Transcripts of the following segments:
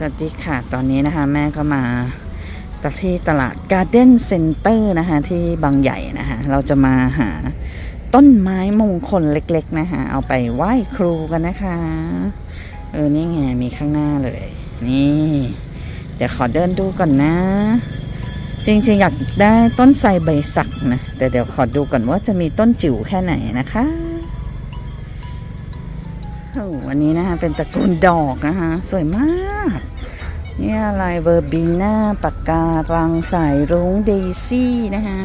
สวัสดีค่ะ ตอนนี้นะคะ แม่ก็มาที่ตลาด Garden Center นะคะ ที่บางใหญ่นะคะ เราจะมาหาต้นไม้มงคลเล็กๆนะคะ เอาไปไหว้ครูกันนะคะ เออ นี่ไง มีข้างหน้าเลย นี่ เดี๋ยวขอเดินดูก่อนนะ จริงๆ อยากได้ต้นไทรใบสักนะ แต่เดี๋ยวขอดูก่อนว่าจะมีต้นจิ๋วแค่ไหนนะคะ วันนี้นะคะเป็นตระกูลดอกนะคะสวยมากนี่อะไรเวอร์บิน่าปากการังสายรุ้งเดซี่นะคะ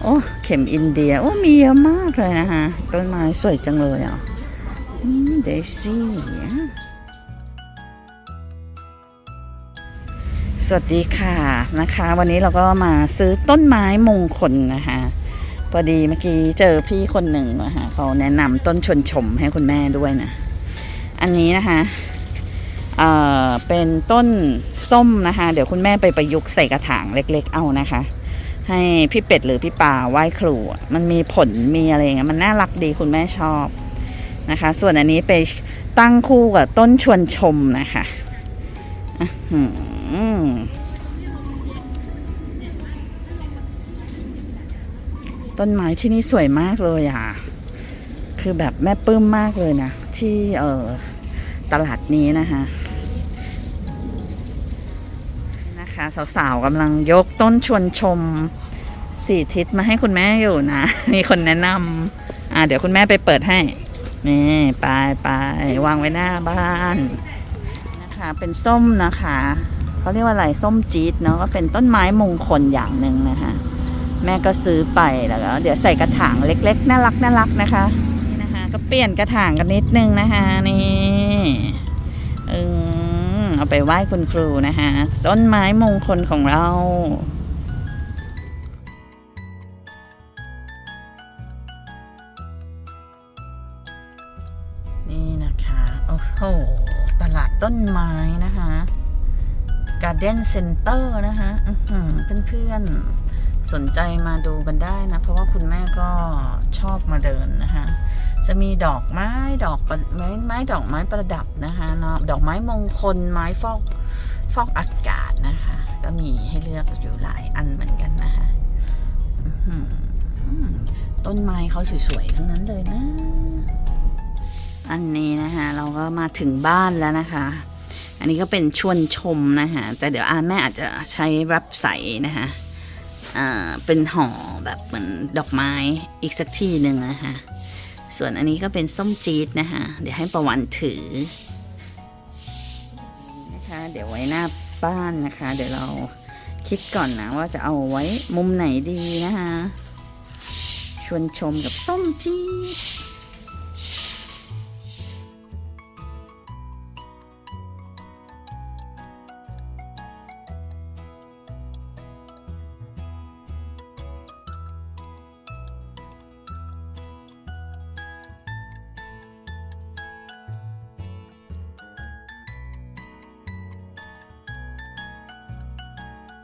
โอ้เข็มอินเดียโอ้มีเยอะมากเลยนะคะต้นไม้สวยจังเลยอะเดซี่สวัสดีค่ะนะคะ วันนี้เราก็มาซื้อต้นไม้มงคลนะคะ พอดีเมื่อกี้เจอพี่คนหนึ่งนะคะเขาแนะนำต้นชวนชมให้คุณแม่ด้วยนะ อันนี้นะคะเอ่อเป็นต้นส้มนะคะ เดี๋ยวคุณแม่ไปประยุกต์ใส่กระถางเล็ก ๆ เอานะคะ ให้พี่เป็ดหรือพี่ปาไหว้ครูมันมีผลมีอะไรเงี้ยมันน่ารักดีคุณแม่ชอบนะคะ ส่วนอันนี้ไปตั้งคู่กับต้นชวนชมนะคะ ต้นไม้ที่นี่สวยมากเลยอะ คือแบบแม่ปลื้มมากเลยนะ ที่เออตลาดนี้นะคะนะคะสาวๆกำลังยกต้นชวนชมสี่ทิศมาให้คุณแม่อยู่นะ มีคนแนะนำอ่าเดี๋ยวคุณแม่ไปเปิดให้ นี่ไปไปวางไว้หน้าบ้านนะคะเป็นส้มนะคะเขาเรียกว่าอะไรส้มจี๊ดเนาะก็เป็นต้นไม้มงคลอย่างหนึ่งนะคะ แม่ก็ซื้อไปแล้วก็เดี๋ยวใส่กระถางเล็ก ๆ น่ารักน่ารักนะคะนี่นะคะ ก็เปลี่ยนกระถางกันนิดนึงนะคะนี่เอืมเอาไปไหว้คุณครูนะคะต้นไม้มงคลของเรานี่นะคะโอ้โห ตลาดต้นไม้นะคะ Garden Center นะคะอื้อหือเพื่อนๆ สนใจมาดูกันได้นะ เพราะว่าคุณแม่ก็ชอบมาเดินนะคะจะมีดอกไม้ดอกไม้ไม้ดอกไม้ประดับนะคะเนาะดอกไม้มงคลไม้ฟอกฟอกอากาศนะคะ ก็มีให้เลือกอยู่หลายอันเหมือนกันนะคะต้นไม้เขาสวยๆทั้งนั้นเลยนะ อันนี้นะคะเราก็มาถึงบ้านแล้วนะคะ อันนี้ก็เป็นชวนชมนะคะแต่เดี๋ยวอาแม่อาจจะใช้รับใสนะคะ เป็นห่อแบบเหมือนดอกไม้อีกสักที่หนึ่งนะคะ ส่วนอันนี้ก็เป็นส้มจี๊ดนะคะ เดี๋ยวให้ประวันถือนะคะ เดี๋ยวไว้หน้าบ้านนะคะ เดี๋ยวเราคิดก่อนนะว่าจะเอาไว้มุมไหนดีนะคะ ชวนชมกับส้มจี๊ด